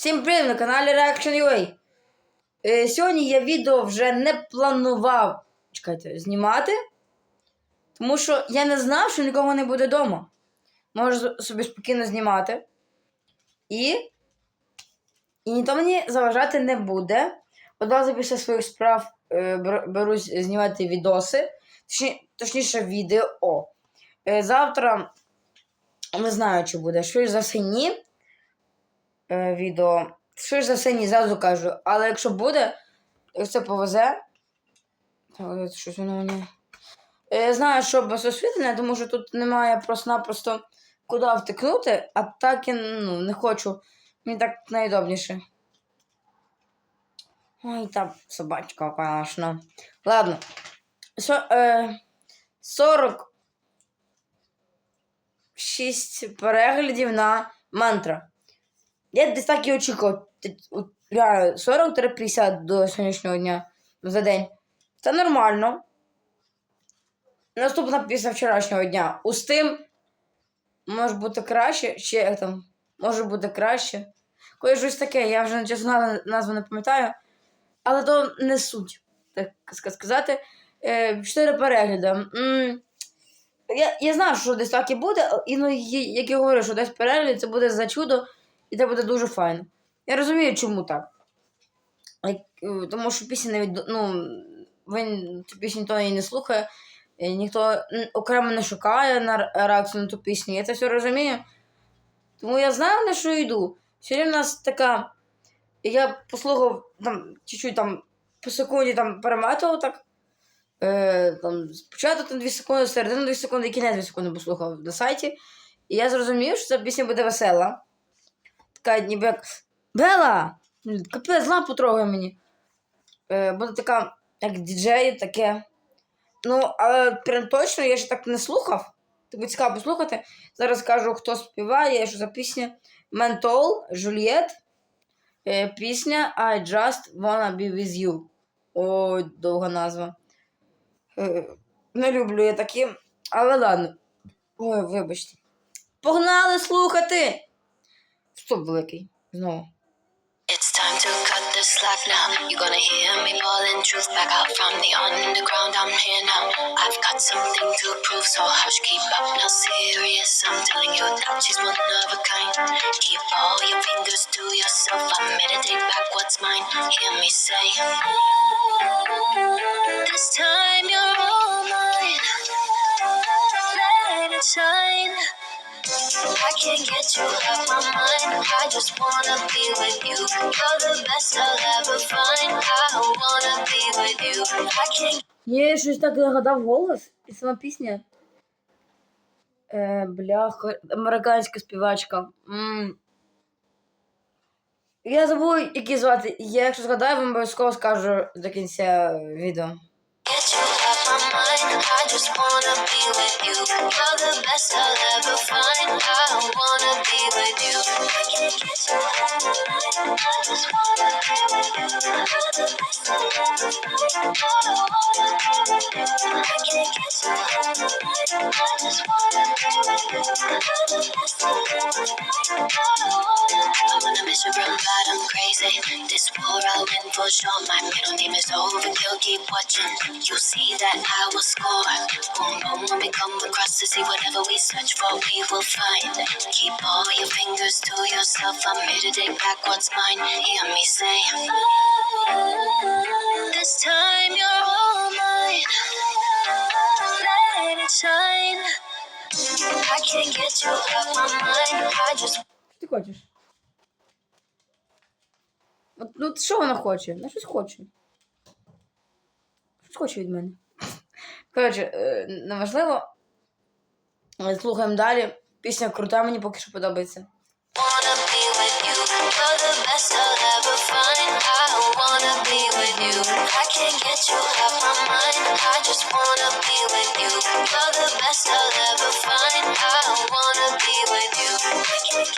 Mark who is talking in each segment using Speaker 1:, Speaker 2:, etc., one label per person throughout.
Speaker 1: Всім привіт на каналі Reaction.ua. Е, сьогодні я відео вже не планував чекайте, знімати, тому що я не знав, що нікого не буде вдома. Можу собі спокійно знімати. І, і ніхто мені заважати не буде. Одразу після своїх справ е, берусь знімати відоси, точні, точніше відео. Е, завтра не знаю, чи буде. Швидше за все, ні е, відео. Швидше за все, ні, зразу кажу. Але якщо буде, якщо повезе. Так, щось воно мені. Е, Я знаю, що без освітлення, тому що тут немає просто-напросто куди втикнути, а так я ну, не хочу. Мені так найудобніше. Ой, там собачка, конечно. Ладно. Со, е, 46 переглядів на мантра. Я десь так і очікував. Реально, 40-50 до сьогоднішнього дня за день. Це нормально. Наступна після вчорашнього дня. У Steam може бути краще, ще як там, може бути краще. Коли щось таке, я вже чесно назву не пам'ятаю. Але то не суть, так сказати. Е, 4 перегляди. Я, я знав, що десь так і буде, і ну, як я говорю, що десь перегляд це буде за чудо, і це буде дуже файно. Я розумію, чому так. Е, Тому що пісня не від... ну, він цю пісню ніхто її не слухає, ніхто окремо не шукає на реакцію на ту пісню. Я це все розумію. Тому я знаю, на що йду. Сьогодні в нас така. Я послухав там чуть-чуть там по секунді там перемотував так. Е, там, спочатку там 2 секунди, середину 2 секунди і кінець 2 секунди послухав на сайті. І я зрозумів, що ця пісня буде весела. Така ніби як Бела! Капець, лампу трогає мені. Е, буде така, як діджей, таке. Ну, але прям точно я ще так не слухав. Тобі цікаво послухати. Зараз скажу, хто співає, що за пісня. Ментол, Жульєт. Е, пісня I just wanna be with you. Ой, довга назва. Е, не люблю я такі, але ладно. Ой, вибачте. Погнали слухати! Стоп великий. Знову.
Speaker 2: It's time to cut the slack now. You're gonna hear me bawling truth back out from the underground. I'm here now. I've got something to prove, so hush, keep up, now serious. I'm telling you that she's one of a kind. Keep all your fingers to yourself. I meditate back what's mine. Hear me say, Can't get you off my mind. I just wanna be with you. You're the best I'll ever find. I wanna be with you. I can't
Speaker 1: Я щось так нагадав голос і сама пісня. Е, бляха, американська співачка. м Я забув, які звати. Я якщо згадаю, вам обов'язково скажу до кінця відео.
Speaker 2: I just wanna be with you. You're the best I'll ever find. I wanna be with you. I can't get you off my mind. I just wanna be with you. You're the best I'll ever find. I wanna be with you. I can't get you off my mind. I just wanna be with you. You're the best I'll ever find. I wanna I'm on a mission from God, I'm crazy. This war I'll win for sure. My middle name is Overkill. Keep watching. You see that I will score. Boom, boom, when we come across to see whatever we search for, we will find. Keep all your fingers to yourself. I'm here to take back what's mine. Hear me say, This time you're all mine. Let it shine. I can't get you off my mind. I just
Speaker 1: Що ти хочеш? От, ну, що вона хоче? Вона щось хоче. Щось хоче від мене. Коротше, е, неважливо. Е, Слухаємо далі. Пісня крута, мені поки що подобається.
Speaker 2: You're the best I'll ever find. I wanna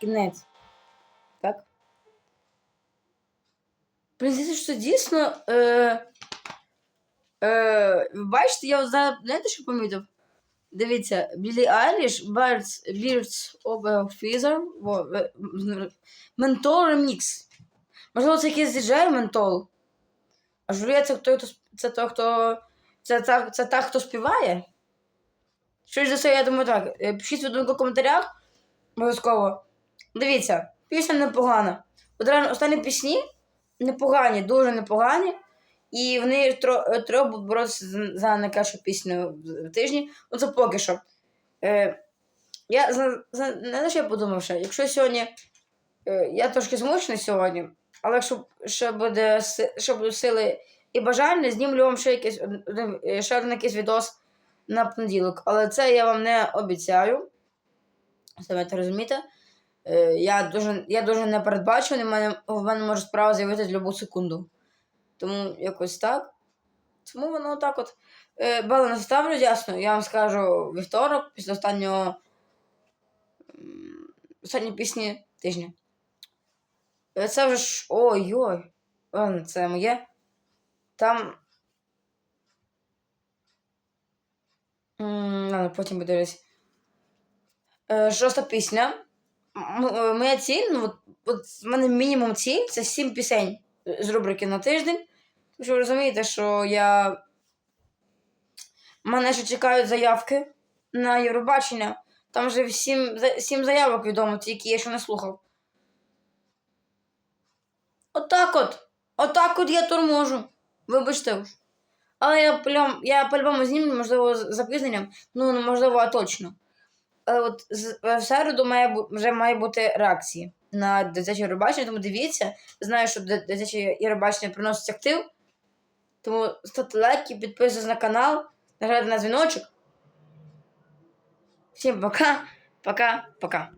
Speaker 1: Кінець. Так? Блін, що дійсно. Е, е, бачите, я зараз, знаєте, що помітив? Дивіться, Білі Айліш, Birds, Birds of a Feather, Ментол ремікс. Можливо, це якийсь діджей Ментол. А Жулія це той, хто це той, хто. Це та, це та, хто співає. Щось за все, я думаю так. Е, Пишіть в коментарях. Обов'язково. Дивіться, пісня непогана. От реально останні пісні непогані, дуже непогані. І тро, е, треба боротися за, найкращу пісню в, в тижні. Ну це поки що. Е, я за, за, не що я подумав ще. Якщо сьогодні. Е, я трошки змучений сьогодні, але якщо ще буде, ще будуть сили і бажання, знімлю вам ще якийсь е, ще один якийсь відос на понеділок. Але це я вам не обіцяю. Це розумієте. Е, я дуже, я дуже непередбачений, в мене, в мене може справа з'явитися в будь-яку секунду. Тому якось так. Тому воно так от. Е, Бали не ставлю, ясно. Я вам скажу вівторок, після останнього останньої пісні тижня. Е, Це вже ж. Ой-ой. Це моє. Там. Ладно, потім подивлюсь. Шоста пісня. Е, Моя ціль, ну от, от в мене мінімум ціль це сім пісень з рубрики на тиждень. Тому що ви розумієте, що я. Мене ще чекають заявки на Євробачення. Там вже сім, сім заявок відомо, які я ще не слухав. Отак от. Отак от я торможу. Вибачте уж. Але я, я по-любому знімлю, можливо, з запізненням. Ну, можливо, а точно. Але от з- в середу має, вже має бути реакції на дитяче Євробачення, тому дивіться. Знаю, що дитяче Євробачення приносить актив. Тому ставте лайки, підписуйтесь на канал, нажимайте на дзвіночок. Всім пока, пока, пока.